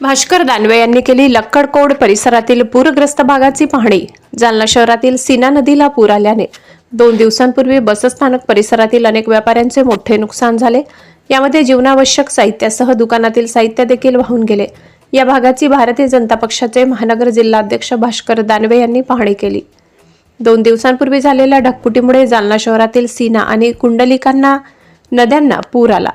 भास्कर दानवे यांनी केली लक्कडकोड परिसरातील पूरग्रस्त भागाची पाहणी. जालना शहरातील सीना नदीला पूर आल्याने दोन दिवसांपूर्वी बसस्थानक परिसरातील अनेक व्यापाऱ्यांचे मोठे नुकसान झाले. यामध्ये जीवनावश्यक साहित्यासह दुकानातील साहित्य देखील वाहून गेले. या भागाची भारतीय जनता पक्षाचे महानगर जिल्हाध्यक्ष भास्कर दानवे यांनी पाहणी केली. दोन दिवसांपूर्वी झालेल्या ढकपुटीमुळे जालना शहरातील सीना आणि कुंडलिकांना नद्यांना पूर आला.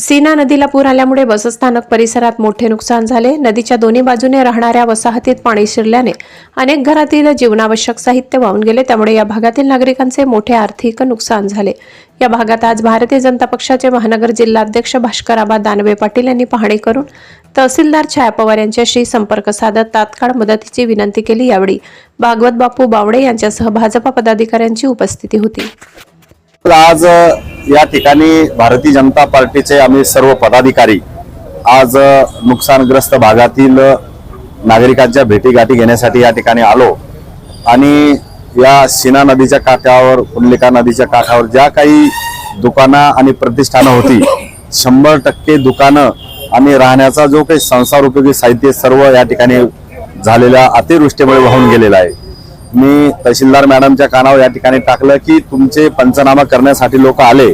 सीना नदीला पूर आल्यामुळे बसस्थानक परिसरात मोठे नुकसान झाले. नदीच्या दोन्ही बाजूने राहणाऱ्या वसाहतीत पाणी शिरल्याने अनेक घरातील जीवनावश्यक साहित्य वाहून गेले. त्यामुळे या भागातील नागरिकांचे मोठे आर्थिक नुकसान झाले. या भागात आज भारतीय जनता पक्षाचे महानगर जिल्हाध्यक्ष भास्कराबा दानवे पाटील यांनी पाहणी करून तहसीलदार छाया पवार यांच्याशी संपर्क साधत तात्काळ मदतीची विनंती केली. यावेळी भागवत बापू बावडे यांच्यासह भाजपा पदाधिकाऱ्यांची उपस्थिती होती. तर आज या ठिकाणी भारतीय जनता पार्टीचे आम्ही सर्व पदाधिकारी आज नुकसानग्रस्त भागातील नागरिकांच्या भेटीगाठी घेण्यासाठी या ठिकाणी आलो. आणि या सीना नदीच्या काठावर कुंडलिका नदीच्या काठावर ज्या काही दुकानं आणि प्रतिष्ठानं होती शंभर टक्के दुकानं आणि राहण्याचा जो काही संसार उपयोगी साहित्य सर्व या ठिकाणी झालेल्या अतिवृष्टीमुळे वाहून गेलेला आहे. मी तहसीलदार मॅडमच्या कानावर या ठिकाणी टाकलं की तुमचे पंचनामा करण्यासाठी लोक आले.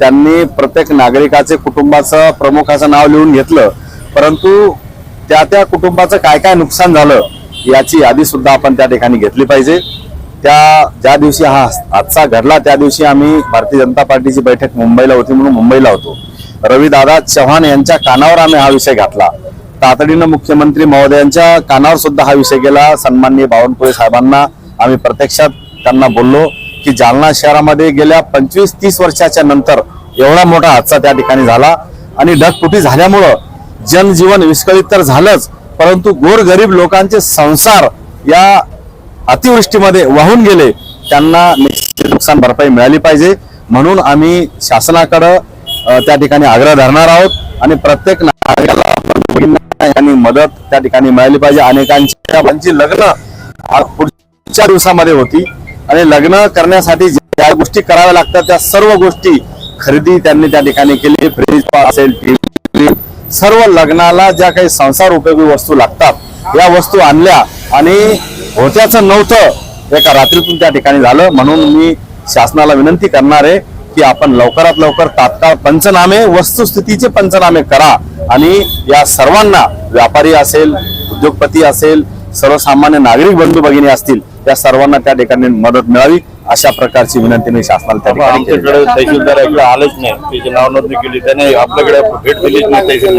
त्यांनी प्रत्येक नागरिकाचे कुटुंबाचं प्रमुखाचं नाव लिहून घेतलं. परंतु त्या त्या कुटुंबाचं काय काय नुकसान झालं याची यादी सुद्धा आपण त्या ठिकाणी घेतली पाहिजे. त्या ज्या दिवशी हा हादसा घडला त्या दिवशी आम्ही भारतीय जनता पार्टीची बैठक मुंबईला होती म्हणून मुंबईला होतो. रविदादा चव्हाण यांच्या कानावर आम्ही हा विषय घातला. तातडीनं मुख्यमंत्री महोदयांच्या कानावर सुद्धा हा विषय गेला. सन्माननीय बावनकुळे साहेबांना आम्ही प्रत्यक्षात त्यांना बोललो की जालना शहरामध्ये गेल्या पंचवीस तीस वर्षाच्या नंतर एवढा मोठा हादसा त्या ठिकाणी झाला आणि ढगफुटी झाल्यामुळं जनजीवन विस्कळीत तर झालंच परंतु गोरगरीब लोकांचे संसार या अतिवृष्टीमध्ये वाहून गेले. त्यांना नुकसान भरपाई मिळाली पाहिजे. म्हणून आम्ही शासनाकडं त्या ठिकाणी आग्रह धरणार आहोत आणि प्रत्येक नागरिकाला यांनी मदत त्या ठिकाणी मिळाली पाहिजे. अनेकांची लग्न पुढच्या दिवसामध्ये होती. आणि लग्न करण्यासाठी ज्या गोष्टी कराव्या लागतात त्या सर्व गोष्टी खरेदी त्यांनी त्या ठिकाणी केली. फ्रीज असेल टीव्ही सर्व लग्नाला ज्या काही संसार उपयोगी वस्तू लागतात या वस्तू आणल्या. आणि होत्याचं नव्हतं. एका रात्रीतून त्या ठिकाणी झालं. म्हणून मी शासनाला विनंती करणार आहे की आपण लवकरात लवकर तात्काळ पंचनामे वस्तुस्थितीचे पंचनामे करा. आणि या सर्वांना व्यापारी असेल उद्योगपती असेल सर्वसामान्य नागरिक बंधू भगिनी असतील या सर्वांना त्या ठिकाणी मदत मिळावी अशा प्रकारची विनंती मी शासनाला त्या. आमच्याकडे तहसीलदार आलेच नाही त्याची नाव नोंदणी केली त्याने आपल्याकडे भेट दिलीच नाही तहसीलने